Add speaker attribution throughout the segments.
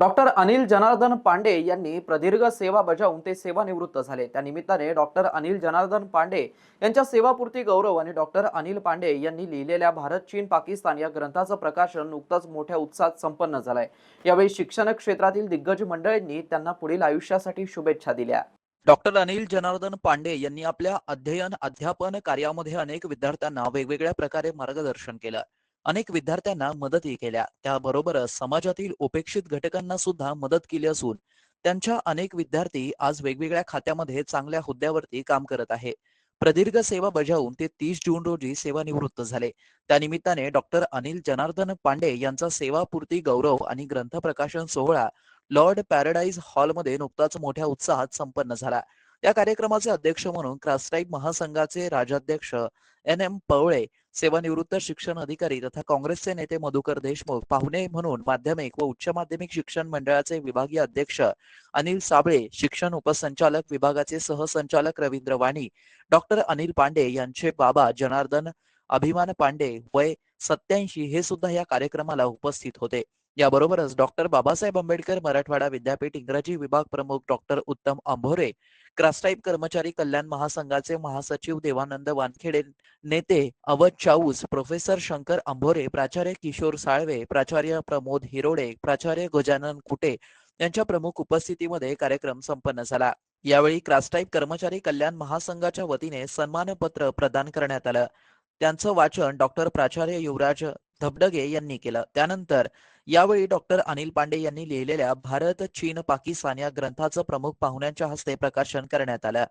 Speaker 1: Doctor Anil Janardan Pande यांनी प्रदीर्घ सेवा बजावून ते सेवानिवृत्त झाले. त्या निमित्ताने डॉक्टर अनिल जनार्दन पांडे यांच्या सेवापूर्ती गौरव आणि डॉक्टर अनिल पांडे यांनी लिहिलेल्या भारत चीन पाकिस्तान या ग्रंथाचं प्रकाशन नुकतंच मोठ्या उत्साहात संपन्न झालंय. यावेळी शिक्षण क्षेत्रातील दिग्गज मंडळींनी त्यांना पुढील आयुष्यासाठी शुभेच्छा दिल्या.
Speaker 2: डॉक्टर अनिल जनार्दन पांडे यांनी आपल्या अध्ययन अध्यापन कार्यामध्ये अनेक विद्यार्थ्यांना वेगवेगळ्या प्रकारे मार्गदर्शन केलं. अनेक विद्यार्थ्यांना मदतही केल्या. त्याबरोबरच समाजातील उपेक्षित घटकांना सुद्धा मदत केली असून त्यांच्या अनेक विद्यार्थी आज वेगवेगळ्या खात्यामध्ये चांगल्या हुद्द्यावरती काम करत आहे. प्रदीर्घ सेवा बजावून ते तीस जून रोजी सेवानिवृत्त झाले. त्यानिमित्ताने डॉक्टर अनिल जनार्दन पांडे यांचा सेवापूर्ती गौरव आणि ग्रंथ प्रकाशन सोहळा लॉर्ड पॅराडाईज हॉलमध्ये नुकताच मोठ्या उत्साहात संपन्न झाला. या कार्यक्रमाचे अध्यक्ष म्हणून क्रास्टाईप महासंघाचे राजाध्यक्ष एन एम पवळे सेवानिवृत्त शिक्षण अधिकारी तथा काँग्रेसचे नेते मधुकर देशमुख पाहुणे म्हणून माध्यमिक व उच्च माध्यमिक शिक्षण मंडळाचे विभागीय अध्यक्ष अनिल साबळे शिक्षण उपसंचालक विभागाचे सहसंचालक रवींद्र वाणी डॉक्टर अनिल पांडे यांचे बाबा जनार्दन अभिमान पांडे वय सत्याऐंशी हे सुद्धा या कार्यक्रमाला उपस्थित होते. याबरोबरच डॉक्टर बाबासाहेब आंबेडकर मराठवाडा विद्यापीठ इंग्रजी विभाग प्रमुख डॉक्टर उत्तम अंभोरे क्रास्टाईप कर्मचारी कल्याण महासंघाचे महासचिव देवानंद वानखेडे नेते अवध चाऊस प्रोफेसर शंकर अंभोरे प्राचार्य किशोर साळवे प्राचार्य प्रमोद हिरोडे प्राचार्य गजानन कुटे यांच्या प्रमुख उपस्थितीमध्ये कार्यक्रम संपन्न झाला. यावेळी क्रास्टाईप कर्मचारी कल्याण महासंघाच्या वतीने सन्मानपत्र प्रदान करण्यात आलं. त्यांचं वाचन डॉक्टर प्राचार्य युवराज धबडगे यांनी केलं. त्यानंतर यावेळी डॉक्टर अनिल पांडे यांनी लिहिलेल्या भारत चीन पाकिस्तान या ग्रंथाचं प्रमुख पाहुण्यांच्या हस्ते प्रकाशन करण्यात आलं.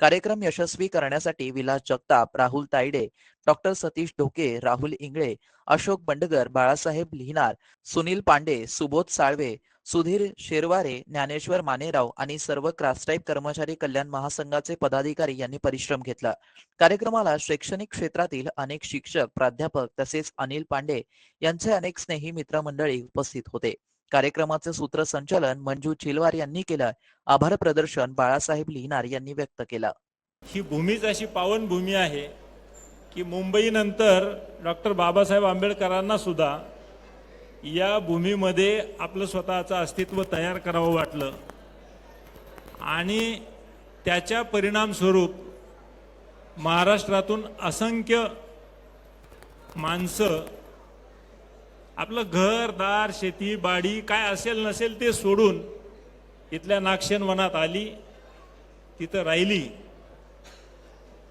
Speaker 2: कार्यक्रम यशस्वी करण्यासाठी विलास जगताप राहुल तायडे डॉक्टर सतीश ढोके राहुल इंगळे अशोक बंडगर बाळासाहेब लिहिणार सुनील पांडे सुबोध साळवे सुधीर शेरवारे ज्ञानेश्वर मानेराव आणि सर्व क्रास्टाईप कर्मचारी कल्याण महासंघाचे पदाधिकारी यांनी परिश्रम घेतला. कार्यक्रमाला शैक्षणिक क्षेत्रातील अनेक शिक्षक प्राध्यापक तसेच अनिल पांडे यांचे अनेक स्नेही मित्रमंडळी उपस्थित होते. कार्यक्रमाचे सूत्रसंचालन मंजू चिलवार यांनी केलं. आभार प्रदर्शन बाळासाहेब लिहिणार यांनी व्यक्त केलं.
Speaker 3: ही भूमीच अशी पावन भूमी आहे की मुंबईनंतर डॉक्टर बाबासाहेब आंबेडकरांना सुद्धा या भूमीमध्ये आपलं स्वतःचं अस्तित्व तयार करावं वाटलं. आणि त्याच्या परिणामस्वरूप महाराष्ट्रातून असंख्य माणसं आपलं घर दार शेती बाडी काय असेल नसेल ते सोडून इथल्या नाक्षण वनात आली तिथं राहिली.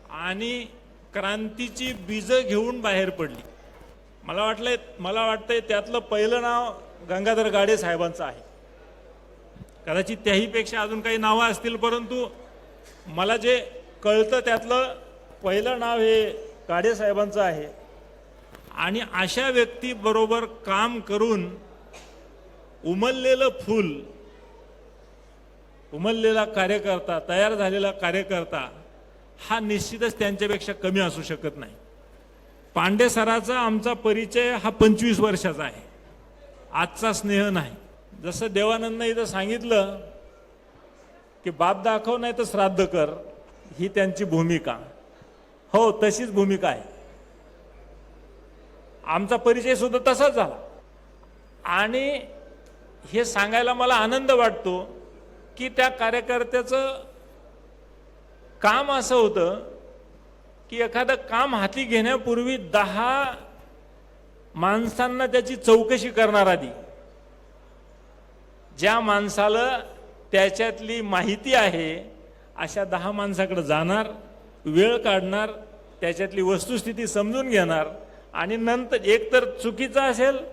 Speaker 3: आणि क्रांतीची बीजं घेऊन बाहेर पडली. मला वाटलंय मला वाटतंय त्यातलं पहिलं नाव गंगाधर गाडे साहेबांचं आहे. कदाचित त्याहीपेक्षा अजून काही नावं असतील परंतु मला जे कळतं त्यातलं पहिलं नाव हे गाडे साहेबांचं आहे. आणि अशा व्यक्तीबरोबर काम करून उमललेलं फूल उमललेला कार्यकर्ता तयार झालेला कार्यकर्ता हा निश्चितच त्यांच्यापेक्षा कमी असू शकत नाही. पांडे सराचा आमचा परिचय हा पंचवीस वर्षाचा आहे. आजचा स्नेह नाही. जसं देवानंद इथं सांगितलं की बाप दाखव नाही तर श्राद्ध कर ही त्यांची भूमिका. हो तशीच भूमिका आहे. आमचा परिचय सुद्धा तसाच झाला. आणि हे सांगायला मला आनंद वाटतो की त्या कार्यकर्त्याचं काम असं होतं की एखादं काम हाती घेण्यापूर्वी दहा माणसांना त्याची चौकशी करणार आधी. ज्या माणसाला त्याच्यातली माहिती आहे अशा दहा माणसाकडे जाणार वेळ काढणार त्याच्यातली वस्तुस्थिती समजून घेणार आणि नंतर एक तर चुकीचं असेल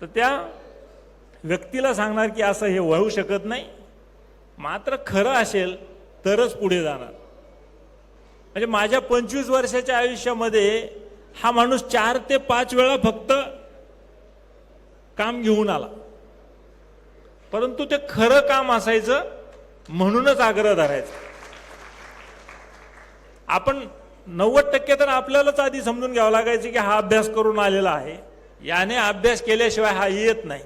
Speaker 3: तर त्या व्यक्तीला सांगणार की असं हे होऊ शकत नाही. मात्र खरं असेल तरच पुढे जाणार. म्हणजे माझ्या पंचवीस वर्षाच्या आयुष्यामध्ये हा माणूस चार ते पाच वेळा फक्त काम घेऊन आला. परंतु ते खरं काम असायचं म्हणूनच आग्रह धरायचा. आपण नव्वद टक्के तर आपल्यालाच आधी समजून घ्यावं लागायचं की हा अभ्यास करून आलेला आहे. याने अभ्यास केल्याशिवाय हा येत नाही.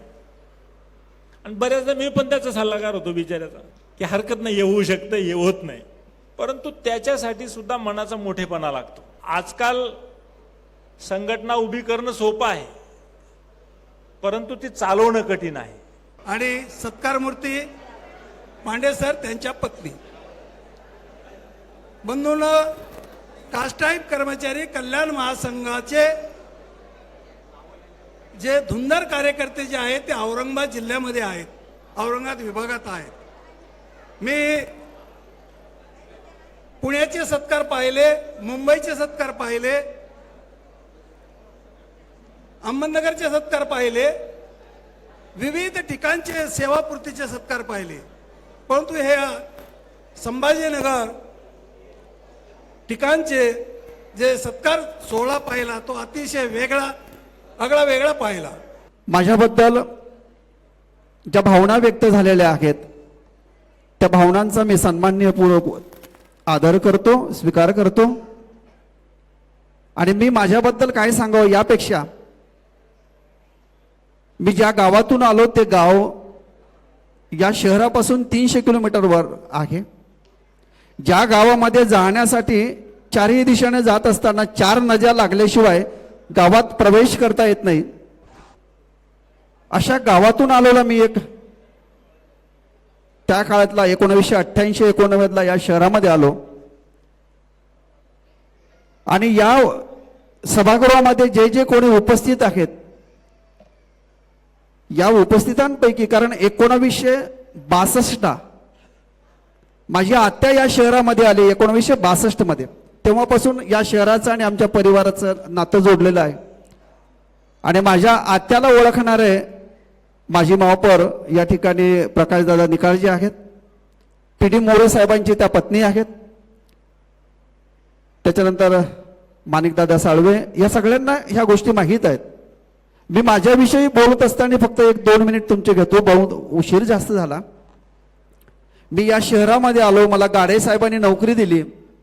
Speaker 3: आणि बऱ्याचदा मी पण त्याचा सल्लागार होतो बिचाऱ्याचा की हरकत नाही येऊ शकतं हे होत नाही. परंतु त्याच्यासाठी सुद्धा मनाचा मोठेपणा लागतो. आजकाल संघटना उभी करणं सोपं आहे. परंतु ती चालवणं कठीण आहे.
Speaker 4: आणि सत्कारमूर्ती पांडे सर त्यांच्या पत्नी. बंधून कास्टाईप कर्मचारी कल्याण महासंघाचे जे धुंदर कार्यकर्ते जे आहेत ते औरंगाबाद जिल्ह्यामध्ये आहेत. औरंगाबाद विभागात आहेत. मी पुण्याचे सत्कार पाहिले मुंबईचे सत्कार पाहिले अहमदनगरचे सत्कार पाहिले विविध ठिकाणचे सेवापूर्तीचे सत्कार पाहिले. परंतु हे संभाजीनगर ठिकाणचे जे सत्कार सोहळा पाहिला तो अतिशय वेगळा आगळा वेगळा पाहिला.
Speaker 5: माझ्याबद्दल ज्या भावना व्यक्त झालेल्या आहेत त्या भावनांचा मी सन्मान्यपूर्वक आदर करतो स्वीकार करतो. आणि मी माझ्याबद्दल काय सांगावं यापेक्षा मी ज्या गावातून आलो ते गाव या शहरापासून तीनशे किलोमीटरवर आहे. ज्या गावामध्ये जाण्यासाठी चारही दिशेने जात असताना चार नद्या लागल्याशिवाय गावात प्रवेश करता येत नाही. अशा गावातून आलेला मी एक त्या काळातला एकोणीसशे अठ्ठ्याऐंशी एकोणनव्वदला या शहरामध्ये आलो. आणि या सभागृहामध्ये जे जे कोणी उपस्थित आहेत या उपस्थितांपैकी कारण एकोणावीसशे बासष्टला माझी आत्या या शहरामध्ये आली एकोणीसशे बासष्टमध्ये. तेव्हापासून या शहराचं आणि आमच्या परिवाराचं नातं जोडलेलं आहे. आणि माझ्या आत्याला ओळखणारे माझी मावपर या ठिकाणी प्रकाशदादा निकाळजी आहेत. पी डी मोरे साहेबांची त्या पत्नी आहेत. त्याच्यानंतर माणिकदादा साळवे या सगळ्यांना ह्या गोष्टी माहीत आहेत. मी माझ्याविषयी बोलत असताना फक्त एक दोन मिनिट तुमचे घेतो बहुत उशीर जास्त झाला. मी या शहरामध्ये आलो मला गाडे साहेबांनी नोकरी दिली.